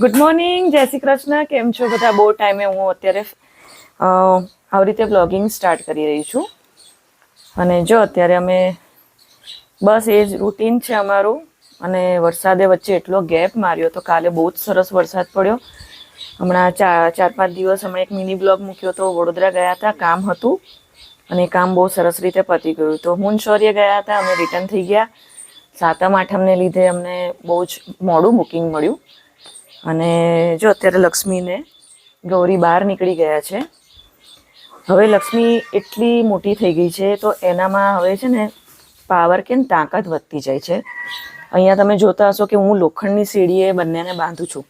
Good morning જય શ્રી કૃષ્ણ. કેમ છો બધા? બહુ ટાઈમે હું અત્યારે આવી રીતે બ્લોગિંગ સ્ટાર્ટ કરી રહી છું. અને જો, અત્યારે અમે બસ એ જ રૂટીન છે અમારું. અને વરસાદે વચ્ચે એટલો ગેપ માર્યો તો કાલે બહુ જ સરસ વરસાદ પડ્યો. હમણાં ચાર ચાર, પાંચ દિવસ હમણાં એક મિની બ્લોગ મૂક્યો તો વડોદરા ગયા હતા, કામ હતું. અને કામ બહુ સરસ રીતે પતી ગયું. તો હું શૌર્ય ગયા હતા, અમે રિટર્ન થઈ ગયા. સાતમ, આઠમને લીધે અમને બહુ જ મોડું બુકિંગ મળ્યું. અને જો અત્યારે લક્ષ્મીને ગૌરી બહાર નીકળી ગયા છે. હવે લક્ષ્મી એટલી મોટી થઈ ગઈ છે તો એનામાં હવે છે ને પાવર કે તાકાત વધતી જાય છે? અહીંયા તમે જોતા હશો કે હું લોખંડની સીડીએ બંનેને બાંધું છું.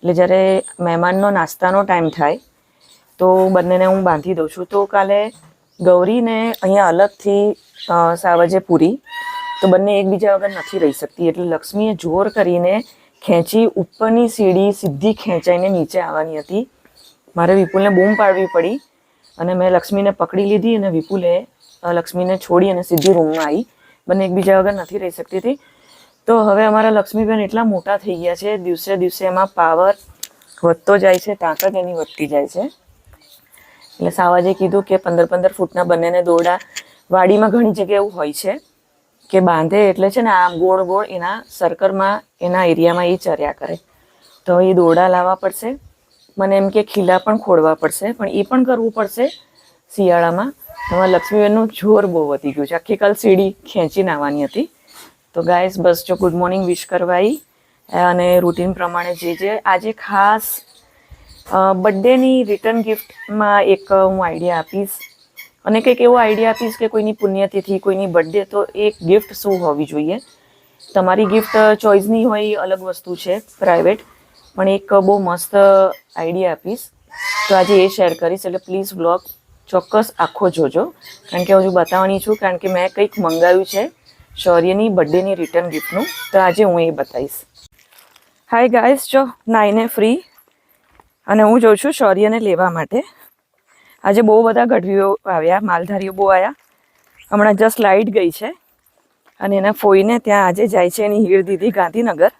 એટલે જ્યારે મહેમાનનો નાસ્તાનો ટાઈમ થાય તો બંનેને હું બાંધી દઉં છું. તો કાલે ગૌરીને અહીંયા અલગથી સાવજે પૂરી. તો બંને એકબીજા વગર નથી રહી શકતી. એટલે લક્ષ્મીએ જોર કરીને ખેંચી ઉપરની સીડી સીધી ખેંચાઈને નીચે આવવાની હતી. મારે વિપુલને બૂમ પાડવી પડી અને મેં લક્ષ્મીને પકડી લીધી અને વિપુલે લક્ષ્મીને છોડી અને સીધી રૂમમાં આવી. બંને એકબીજા વગર નથી રહી શકતી હતી. તો હવે અમારા લક્ષ્મીબેન એટલા મોટા થઈ ગયા છે. દિવસે દિવસે એમાં પાવર વધતો જાય છે, તાકાત એની વધતી જાય છે. એટલે સાવાજે કીધું કે પંદર પંદર ફૂટના બંનેને દોરડા. વાડીમાં ઘણી જગ્યાએ એવું હોય છે. કે બાંધે એટલે છે ને આમ ગોળ ગોળ એના સર્કલમાં એના એરિયામાં એ ચર્યા કરે. તો એ દોરડા લાવવા પડશે. મને એમ કે ખીલા પણ ખોડવા પડશે, પણ એ પણ કરવું પડશે શિયાળામાં. એમાં લક્ષ્મીબેનનું જોર બહુ વધી ગયું છે. આખી કાલ સીડી ખેંચીને આવવાની હતી. તો ગાઈસ બસ જો ગુડ મોર્નિંગ વિશ કરવાઈ. અને રૂટીન પ્રમાણે જે જે, આજે ખાસ બર્થડેની રિટર્ન ગિફ્ટમાં એક હું આઈડિયા આપીશ. અને કંઈક એવો આઈડિયા આપીશ કે કોઈની પુણ્યતિથિ, કોઈની બર્થડે તો એક ગિફ્ટ શું હોવી જોઈએ? તમારી ગિફ્ટ ચોઇસની હોય અલગ વસ્તુ છે પ્રાઇવેટ પણ એક બહુ મસ્ત આઈડિયા આપીશ. તો આજે એ શેર કરીશ, એટલે પ્લીઝ બ્લોગ ચોક્કસ આખો જોજો. કારણ કે હજુ બતાવવાની છું, કારણ કે મેં કંઈક મંગાવ્યું છે, શૌર્યની બર્થડેની રિટર્ન ગિફ્ટનું તો આજે હું એ બતાવીશ. હાય ગાઈસ જો, નાઈને ફ્રી અને હું જઉં છું શૌર્યને લેવા માટે. આજે બહુ બધા ગઢવીઓ આવ્યા, માલધારીઓ બહુ આવ્યા. હમણાં જસ્ટ લાઇટ ગઈ છે અને એના ફોઈને ત્યાં આજે જાય છે એની હીર દીધી ગાંધીનગર.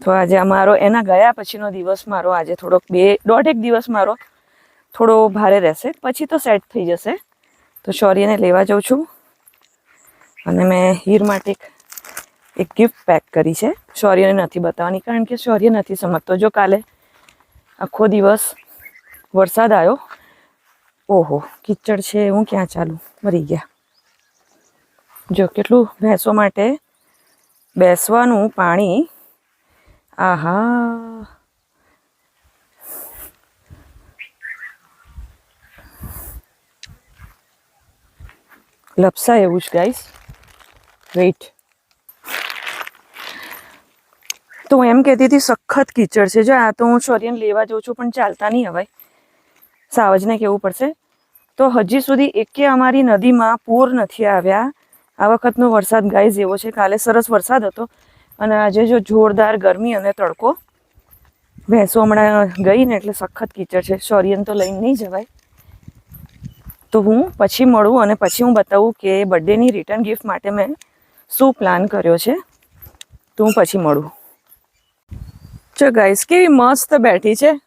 તો આજે અમારો એના ગયા પછીનો દિવસ મારો આજે થોડોક બે, દોઢેક દિવસ મારો થોડો ભારે રહેશે. પછી તો સેટ થઈ જશે. તો શૌર્યને લેવા જાઉં છું. અને મેં હીર માટે એક ગિફ્ટ પેક કરી છે. શૌર્યને નથી બતાવવાની, કારણ કે શૌર્ય નથી સમજતો. જો કાલે આખો દિવસ વરસાદ આવ્યો ઓહો, કિચડ છે, હું ક્યાં ચાલું? મરી ગયા. જો, કેટલું ભેંસો માટે બેસવાનું પાણી. આહા. લપસા એવું જ ગાઈસ વેઇટ તો એમ કહેતી હતી, સખત કીચડ છે. જો, આ તો હું સોરિયન લેવા જાઉં છું, પણ ચાલતા નહીં હવાય. સાવજને કહેવું પડશે. તો હજી સુધી એકે અમારી નદીમાં પૂર નથી આવ્યા. આ વખતનો વરસાદ ગાઈઝ એવો છે કાલે સરસ વરસાદ હતો અને આજે જો જોરદાર ગરમી અને તડકો. ભેંસો હમણાં ગઈ ને એટલે સખત કીચડ છે. શૌર્યને તો લઈને નહીં જવાય. તો હું પછી મળું અને પછી હું બતાવું કે બર્થડેની રિટર્ન ગિફ્ટ માટે મેં શું પ્લાન કર્યો છે. તો હું પછી મળું. ચો ગાઈસ કેવી મસ્ત બેઠી છે.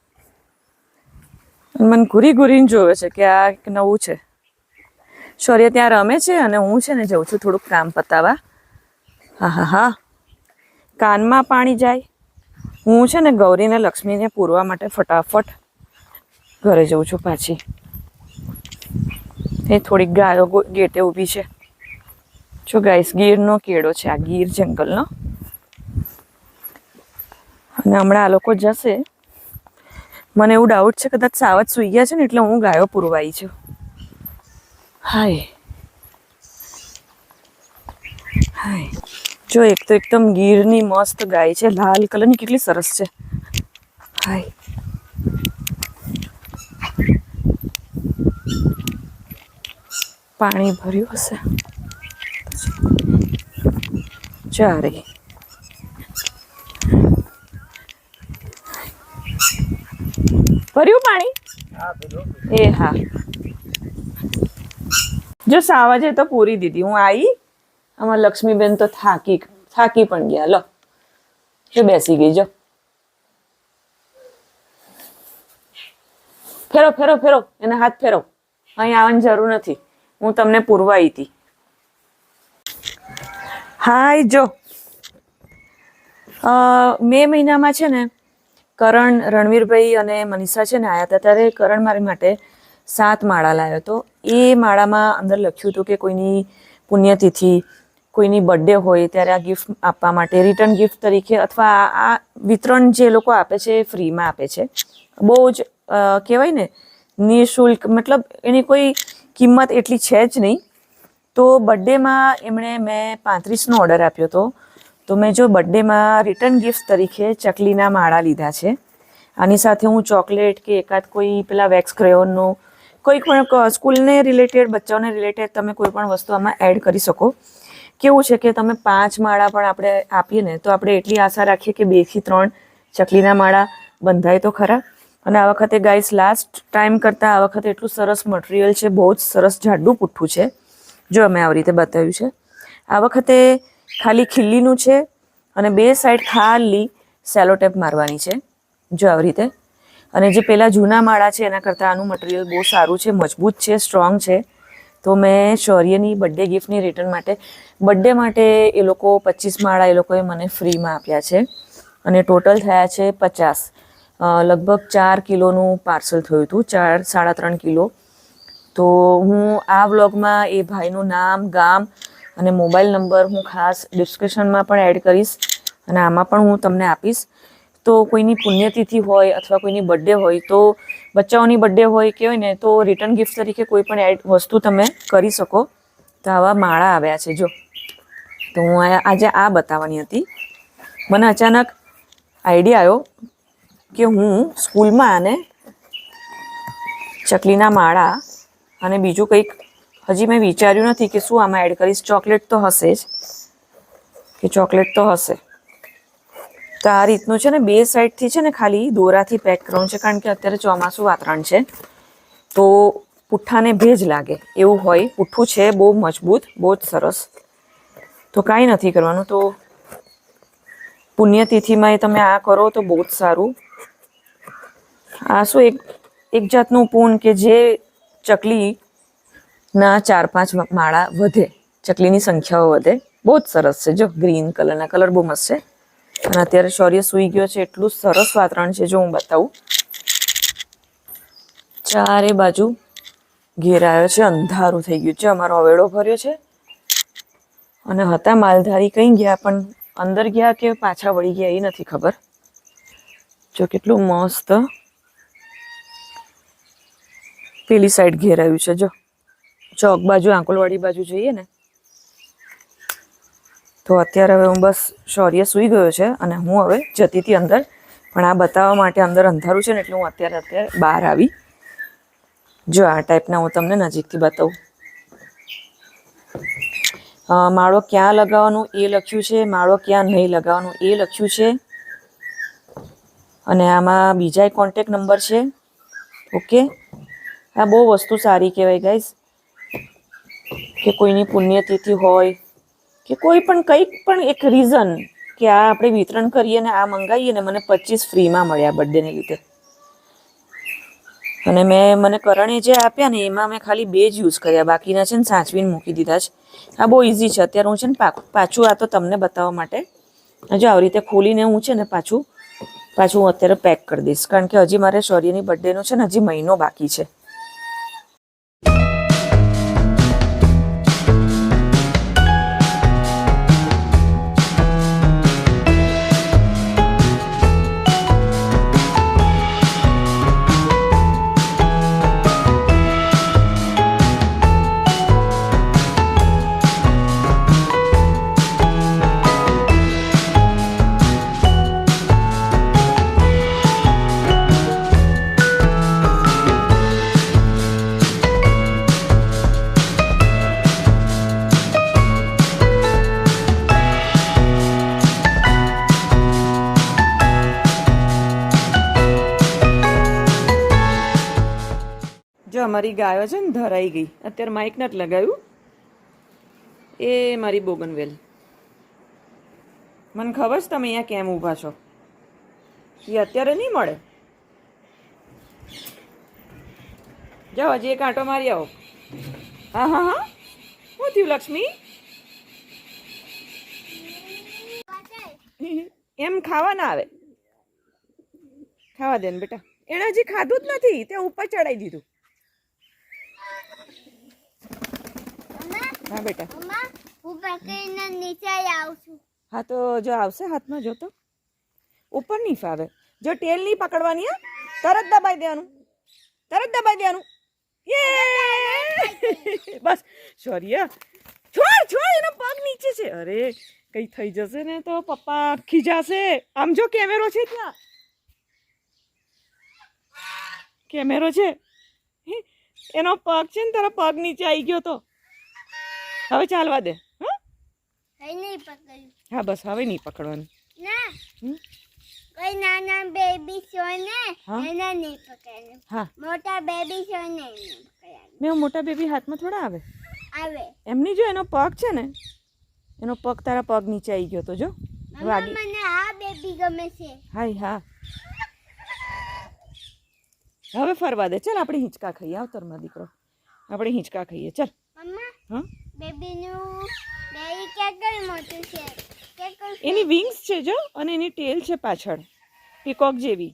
મને ઘૂરી ઘૂરીને જોવે છે કે આ નવું છે. શૌર્ય ત્યાં રમે છે અને હું છે ને જઉં છું થોડુંક કામ પતાવા. હા હા હા. કાનમાં પાણી જાય. હું છે ને ગૌરીને લક્ષ્મીને પૂરવા માટે ફટાફટ ઘરે જઉં છું પાછી. એ થોડીક ગાયો ગેટે ઊભી છે. જો ગાઈસ, ગીરનો કેળો છે આ ગીર જંગલનો. અને હમણાં આ લોકો જશે મને એવું ડાઉટ છે કદાચ સાવજ સુઈ ગયા છે ને એટલે હું ગાયો પુરવાઈ છું. હાય. હાય. જો એક તો એકદમ ગીરની મસ્ત ગાય છે લાલ કલરની કેટલી સરસ છે. હાય. પાણી ભર્યું હશે. ચારે. ભર્યું પાણી? એ હા. જો સાવાજે તો પૂરી દીધી. હું આવી આમાં લક્ષ્મીબેન તો થાકી થાકી પણ ગયા. લો જો બેસી ગઈ, જો. ફેરો ફેરો ફેરો. એને હાથ ફેરો. અહીં આવવાની જરૂર નથી. હું તમને પૂરવાઈ હતી. હાય, જો. મે મહિનામાં છે ને કરણ રણવીરભાઈ અને મનીષા છે ને આવ્યા હતા, ત્યારે કરણ મારી માટે સાત માળા લાવ્યો હતો. એ માળામાં અંદર લખ્યું હતું કે કોઈની પુણ્યતિથિ, કોઈની બર્થડે હોય ત્યારે આ ગિફ્ટ આપવા માટે રિટર્ન ગિફ્ટ તરીકે અથવા આ વિતરણ જે લોકો આપે છે એ ફ્રીમાં આપે છે. બહુ જ કહેવાય ને, નિઃશુલ્ક, મતલબ એની કોઈ કિંમત એટલી છે જ નહીં. તો બર્થડેમાં એમણે મેં પાંત્રીસનો ઓર્ડર આપ્યો હતો. તો મેં જો બર્થડેમાં રિટર્ન ગિફ્ટ તરીકે ચકલીના માળા લીધા છે. આની સાથે હું ચોકલેટ કે એકાદ કોઈ પેલા વેક્સ ક્રેયોનનો, કોઈ પણ સ્કૂલને રિલેટેડ, બચ્ચાઓને રિલેટેડ તમે કોઈ પણ વસ્તુ આમાં એડ કરી શકો. કેવું છે કે તમે પાંચ માળા પણ આપણે આપીએ ને, તો આપણે એટલી આશા રાખીએ કે બેથી ત્રણ ચકલીના માળા બંધાય તો ખરા. અને આ વખતે ગાઈસ લાસ્ટ ટાઈમ કરતાં આ વખતે એટલું સરસ મટીરિયલ છે, બહુ જ સરસ જાડું પુઠ્ઠું છે. જો અમે આવી રીતે બતાવ્યું છે. આ વખતે ખાલી ખીલ્લીનું છે અને બે સાઈડ ખાલી સેલોટેપ મારવાની છે, જો આવી રીતે. અને જે પેલા જૂના માળા છે, એના કરતાં આનું મટીરિયલ બહુ સારું છે, મજબૂત છે સ્ટ્રોંગ છે. તો મેં શૌર્યની બર્થડે ગિફ્ટની રિટર્ન માટે બર્થડે માટે એ લોકો પચીસ માળા એ લોકોએ મને ફ્રીમાં આપ્યા છે. અને ટોટલ થયા છે પચાસ. લગભગ ચાર કિલોનું પાર્સલ થયું હતું, ચાર, સાડા ત્રણ કિલો. તો હું આ વ્લોગમાં એ ભાઈનું નામ, ગામ અને મોબાઈલ નંબર હું ખાસ ડિસ્ક્રિપ્શનમાં પણ એડ કરીશ અને આમાં પણ હું તમને આપીશ. તો કોઈની પુણ્યતિથિ હોય અથવા કોઈની બર્થડે હોય, તો બચ્ચાઓની બર્થડે હોય કે હોય ને, તો રિટર્ન ગિફ્ટ તરીકે કોઈ પણ એડ વસ્તુ તમે કરી શકો. તો આવા માળા આવ્યા છે, જો. તો હું આજે આ બતાવવાની હતી. મને અચાનક આઈડિયા આવ્યો કે હું સ્કૂલમાં આને ચકલીના માળા અને બીજું કંઈક હજી મેં વિચાર્યું નથી કે શું આમાં એડ કરીશ. ચોકલેટ તો હશે જ. કે ચોકલેટ તો હશે. તો આ રીતનું છે ને, બે સાઈડથી છે ને ખાલી દોરાથી પેક કરવાનું છે, કારણ કે અત્યારે ચોમાસું વાતરણ છે. તો પુઠ્ઠાને ભેજ લાગે. એવું હોય. પુઠ્ઠું છે, બહુ મજબૂત, બહુ જ સરસ. તો કાંઈ નથી કરવાનું. તો પુણ્યતિથિમાં એ તમે આ કરો તો બહુ જ સારું. આ શું એક એક જાતનું પૂન કે જે ચકલીના ચાર, પાંચ માળા વધે. ચકલીની સંખ્યાઓ વધે. બહુ જ સરસ છે. જો, ગ્રીન કલરના કલર બહુ મસ્ત છે. અને અત્યારે શૌર્ય સૂઈ ગયો છે. એટલું સરસ વાતાવરણ છે, જો હું બતાવું. ચારે બાજુ ઘેરાયો છે. અંધારું થઈ ગયું છે. અમારો અવેડો ભર્યો છે. અને હતા માલધારી કઈ ગયા, પણ અંદર ગયા કે પાછા વળી ગયા, એ નથી ખબર. જો, કેટલું મસ્ત. પેલી સાઈડ ઘેરાયું છે, જો. ચોક બાજુ, આંકોલવાડી બાજુ જઈએ ને, તો અત્યારે હવે હું બસ શૌર્ય સૂઈ ગયો છે અને હું હવે જતી હતી અંદર. પણ આ બતાવવા માટે અંદર અંધારું છે ને, એટલે હું અત્યારે અત્યારે બહાર આવી. જો આ ટાઈપના હું તમને નજીકથી બતાવું. માળો ક્યાં લગાવવાનું એ લખ્યું છે, માળો ક્યાં નહીં લગાવવાનું એ લખ્યું છે. અને આમાં બીજા કોન્ટેક નંબર છે. ઓકે? આ બહુ વસ્તુ સારી કહેવાય ગાઈઝ કે કોઈની પુણ્યતિથિ હોય, કે કોઈ પણ કંઈક પણ એક રીઝન કે આ આપણે વિતરણ કરીએ ને આ મંગાવીએ ને મને પચીસ ફ્રીમાં મળ્યા બર્થડેને લીધે. અને મેં, મને કરણે જે આપ્યા ને એમાં મેં ખાલી બે જ યુઝ કર્યા. બાકીના છે ને સાચવીને મૂકી દીધા છે. આ બહુ ઇઝી છે. અત્યારે હું છે ને પાછું આ તો તમને બતાવવા માટે. જો આવી રીતે ખોલીને હું છે ને પાછું પાછું હું અત્યારે પેક કરી દઈશ. કારણ કે હજી મારે શૌર્યની બર્થડેનો છે ને હજી મહિનો બાકી છે. જો અમારી ગાયો છે ને ધરાઈ ગઈ. અત્યારે માઇક નથી લગાવ્યું એ મારી બોગનવેલ. મને ખબર છે તમે અહીંયા કેમ ઊભા છો? એ અત્યારે નહીં મળે? જાઓ, હજી એક આંટો મારી આવો. હા હા હા. શું થયું, લક્ષ્મી? એમ ખાવા ના આવે. ખાવા દે ને બેટા. એણે હજી ખાધું જ નથી. તે ઉપર ચડાવી દીધું. હા બેટા. હું પકડીને નીચે આવું છું. હા તો જો આવશે હાથમાં જો તો. ઉપર નહીં ફાવે. જો ટેલ નહીં પકડવાની હા. તરત દબાઈ દેવાનું. તરત દબાઈ દેવાનું. યે! બસ. સોરી હા. છોડ છોડ એનો પગ નીચે છે. અરે કઈ થઈ જશે ને તો પપ્પા ખીજાશે આમ જો કેમેરો છે ત્યાં. કેમેરો છે. એનો પગ છે ને તારા પગ નીચે આવી ગયો તો. હવે ચાલવા દે હા? નહીં પકડ્યું. હા બસ હવે નહીં પકડવાનું? કોઈ નાના બેબી છો ને હા? એને નહીં હા. મોટા બેબી છો ને મેં મોટા બેબી હાથમાં થોડા આવે? આવે. એમની જો એનો પગ છે ને એનો પગ તારા પગ નીચે આવી ગયો તો જો. વાગી. મને આ બેબી ગમે છે. હાય હા. હવે ફરવા દે. ચાલ આપણે હિંચકા ખાઈએ. આવતરમાં દીકરો. આપણે હિંચકા ખાઈએ. ચાલ. મમ્મા? હા? બેબીનું બેબી કેટલું મોટું છે. એની વિંગ્સ છે જો અને એની ટેલ છે પાછળ. પીકોક જેવી.